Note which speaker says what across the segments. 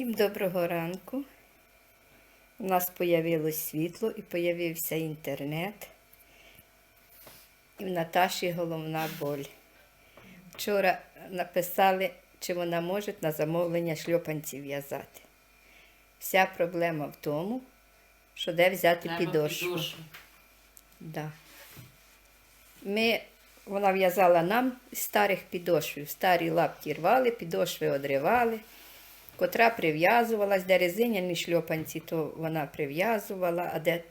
Speaker 1: Всім доброго ранку. У нас появилось світло і появився інтернет. І в Наташі головна боль. Вчора написали, чи вона може на замовлення шльопанців в'язати. Вся проблема в тому, що де взяти
Speaker 2: Треба
Speaker 1: підошву.
Speaker 2: підошву.
Speaker 1: Да. Ми, вона в'язала нам з старих підошвів. Старі лапті рвали, підошви одривали. Котра прив'язувалась, де резиняні шльопанці, то вона прив'язувала, а де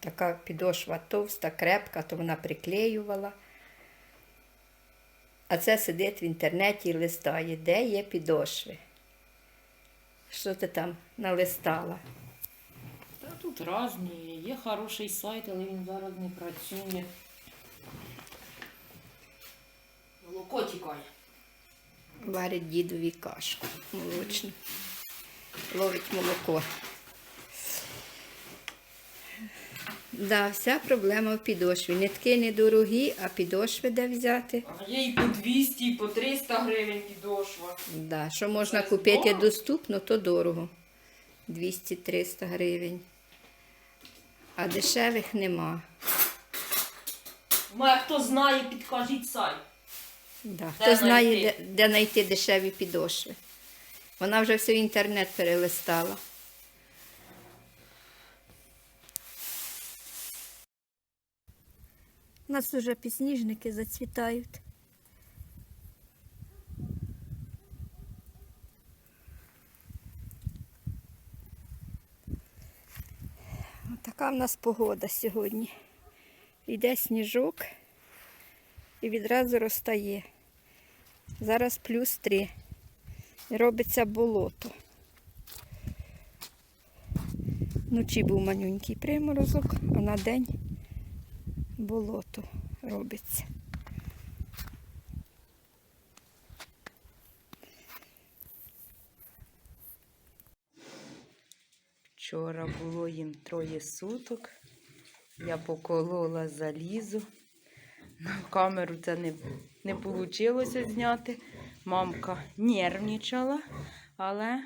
Speaker 1: така підошва товста, крепка, то вона приклеювала. А це сидить в інтернеті і листає, де є підошви. Що ти там налистала?
Speaker 2: Та тут різні. Є хороший сайт, але він зараз не працює. Молоко тікає.
Speaker 1: Варить дідові кашку молочну. Ловить молоко. Да, вся проблема в підошві. Нитки недорогі, а підошви де взяти.
Speaker 2: А є і по 200, і по 300 гривень підошва.
Speaker 1: Да, що можна купити
Speaker 2: здорово.
Speaker 1: доступно, то дорого. 200-300 гривень. А дешевих нема.
Speaker 2: Моя хто знає, підкажіть сайт.
Speaker 1: Да.
Speaker 2: Де
Speaker 1: Хто знає, де, де знайти дешеві підошви. Вона вже все інтернет перелистала. У нас вже підсніжники зацвітають. Така в нас погода сьогодні. Йде сніжок і відразу розтає. Зараз плюс 3. І робиться болото. Вночі був манюнький приморозок, а на день болото робиться.
Speaker 3: Вчора було їм троє суток. Я поколола залізо. Камеру це не, не вийшло зняти. Мамка нервничала, але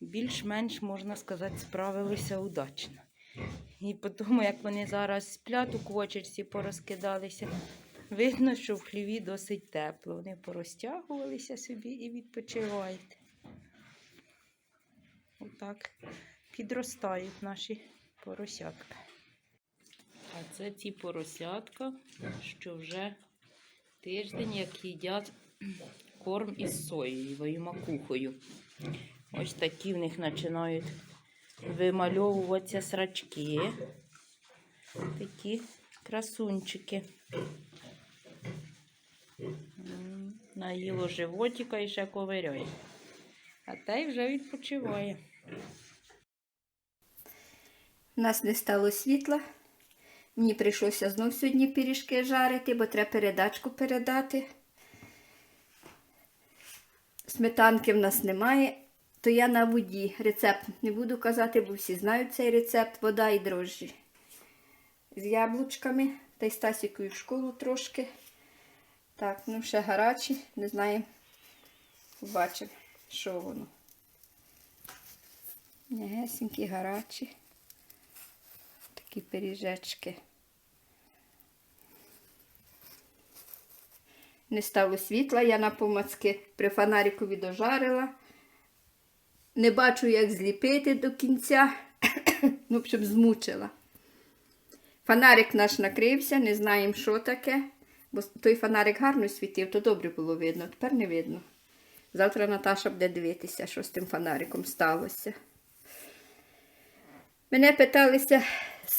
Speaker 3: більш-менш, можна сказати, справилися удачно. І по тому, як вони зараз сплять у квочерці, порозкидалися, видно, що в хліві досить тепло. Вони порозтягувалися собі і відпочивають. Отак підростають наші поросятка. А це ті поросятка, що вже тиждень як їдять корм із соєю, макухою. Ось такі в них починають вимальовуватися срачки. Такі красунчики. Наїло животика і ще ковиряє. А той вже відпочиває.
Speaker 1: У нас не стало світла. Мені прийшлося знов сьогодні пиріжки жарити, бо треба передачку передати. Сметанки в нас немає, то я на воді. Рецепт не буду казати, бо всі знають цей рецепт. Вода і дрожжі. З яблучками та й з Тасікою в школу трошки. Так, ну ще гарячі, не знаємо. Побачимо, що воно. Негесенькі, гарячі. Такі пиріжечки. Не стало світла, я на помацки при фонарику відожарила. Не бачу, як зліпити до кінця, ну, щоб змучила. Фонарик наш накрився, не знаємо, що таке. Бо той фонарик гарно світив, то добре було видно, тепер не видно. Завтра Наташа буде дивитися, що з тим фонариком сталося. Мене питалися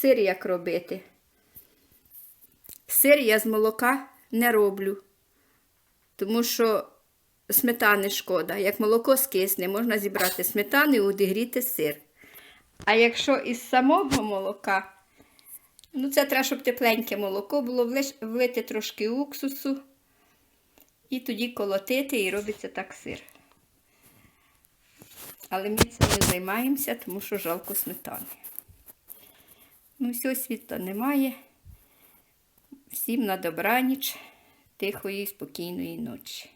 Speaker 1: сир як робити. Сир я з молока не роблю, тому що сметани шкода. Як молоко скисне, можна зібрати сметану і одігріти сир. А якщо із самого молока, ну це треба, щоб тепленьке молоко було, влити трошки уксусу і тоді колотити і робиться так сир. Але ми цим не займаємося, тому що жалко сметани. Ну, все, світла немає. Всім на добраніч, тихої, спокійної ночі.